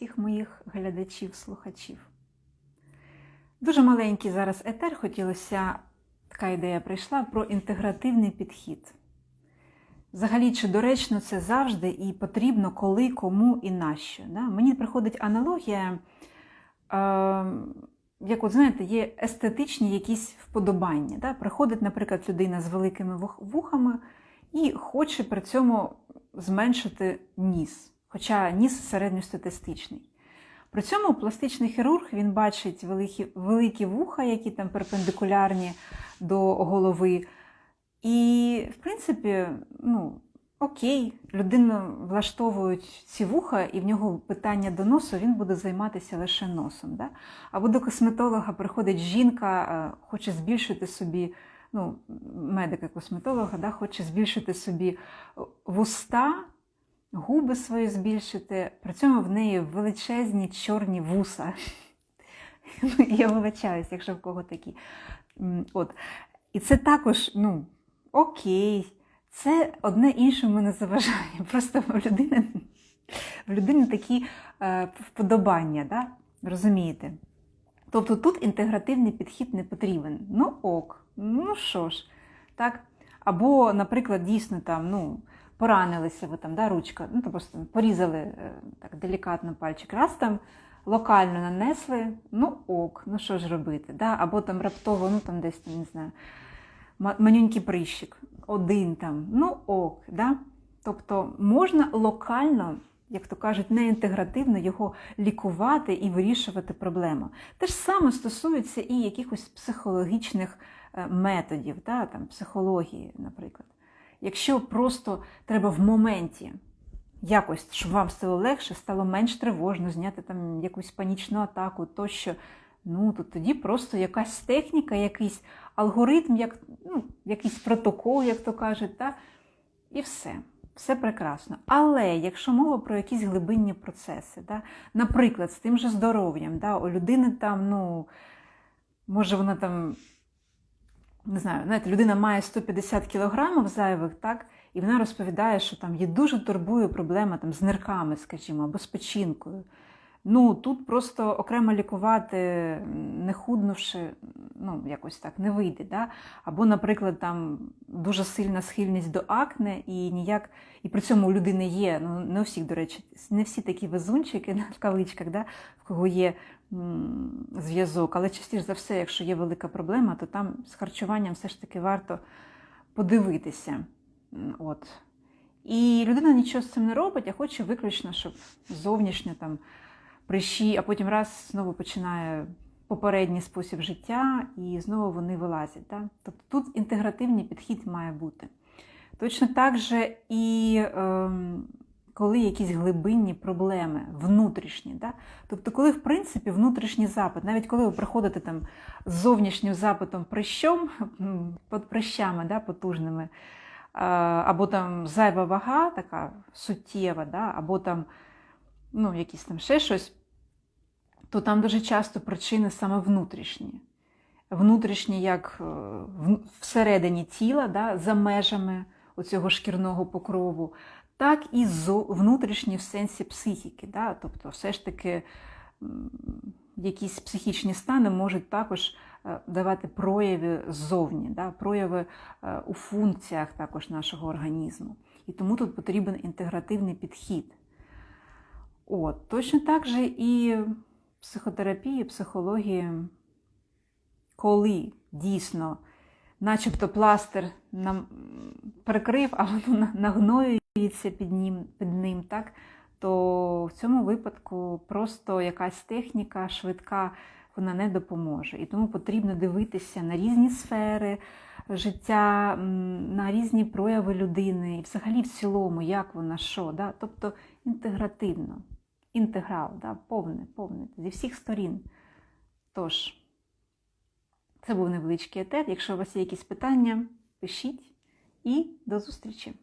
всіх моїх глядачів, слухачів. Дуже маленький зараз етер хотілося, така ідея прийшла про інтегративний підхід. Взагалі, чи доречно це завжди і потрібно, коли, кому і нащо. Да? Мені приходить аналогія, е, як от знаєте, є естетичні якісь вподобання. Да? Приходить, наприклад, людина з великими вухами і хоче при цьому зменшити ніс, хоча ніс середньостатистичний. При цьому пластичний хірург він бачить великі, великі вуха, які там перпендикулярні до голови. І, в принципі, ну, окей, людину влаштовують ці вуха, і в нього питання до носу, він буде займатися лише носом. Да? Або до косметолога приходить жінка, е, хоче збільшити собі, ну, медика-косметолога, да, хоче збільшити собі вуста, губи свої збільшити, при цьому в неї величезні чорні вуса. Я вибачаюсь, якщо в кого такі. От. І це також, ну, окей, це одне іншому не заважає. Просто в людини, в людини такі е, вподобання, да? розумієте? Тобто тут інтегративний підхід не потрібен. Ну ок, ну що ж, так? Або, наприклад, дійсно там, ну, поранилися ви там, да, ручка, ну, то просто порізали е, так делікатно пальчик, раз там локально нанесли, ну ок, ну що ж робити, да? або там раптово, ну там десь там, не знаю, ма- манюнький прищик, один там, ну ок, да? тобто можна локально. Як то кажуть, не інтегративно його лікувати і вирішувати проблему. Те ж саме стосується і якихось психологічних е, методів, да, там, психології, наприклад. Якщо просто треба в моменті якось, щоб вам стало легше, стало менш тривожно, зняти там якусь панічну атаку, тощо, ну то тоді просто якась техніка, якийсь алгоритм, як, ну, якийсь протокол, як то кажуть, та, і все. Все прекрасно. Але якщо мова про якісь глибинні процеси, да, наприклад, з тим же здоров'ям, да, у людини там, ну, може вона там не знаю, знаєте, людина має 150 кілограмів зайвих, так, і вона розповідає, що там її дуже турбує проблема там, з нирками, скажімо, або з печінкою. Ну, тут просто окремо лікувати, не худнувши, ну, якось так не вийде. Да? Або, наприклад, там дуже сильна схильність до акне, і ніяк, і при цьому у людини є, ну не у всіх, до речі, не всі такі везунчики в кавичках, да? в кого є зв'язок, але частіше за все, якщо є велика проблема, то там з харчуванням все ж таки варто подивитися. От. І людина нічого з цим не робить, а хоче виключно, щоб зовнішньо там прищі, а потім раз знову починає попередній спосіб життя, і знову вони вилазять. Да? Тобто тут інтегративний підхід має бути. Точно так же і ем, коли якісь глибинні проблеми, внутрішні. Да? Тобто, коли, в принципі, внутрішній запит, навіть коли ви приходите там з зовнішнім запитом прищом, під прищами да, потужними, а, або там зайва вага, така суттєва, да, або там ну, якісь там ще щось, то там дуже часто причини саме внутрішні. Внутрішні, як е, всередині тіла, да, за межами оцього шкірного покрову, так і внутрішні в сенсі психіки. Да? Тобто, все ж таки якісь психічні стани можуть також е, давати прояви ззовні, да? прояви е, у функціях також нашого організму. І тому тут потрібен інтегративний підхід. От, точно так же і психотерапії, психології, коли дійсно, начебто пластир нам прикрив, а воно на- нагноюється під ним, під ним, так? то в цьому випадку просто якась техніка швидка вона не допоможе. І тому потрібно дивитися на різні сфери життя, на різні прояви людини, і взагалі в цілому, як вона що. Да? Тобто інтегративно, інтеграл, да? повне, повне, зі всіх сторін. Тож, це був невеличкий етер. Якщо у вас є якісь питання, пишіть і до зустрічі!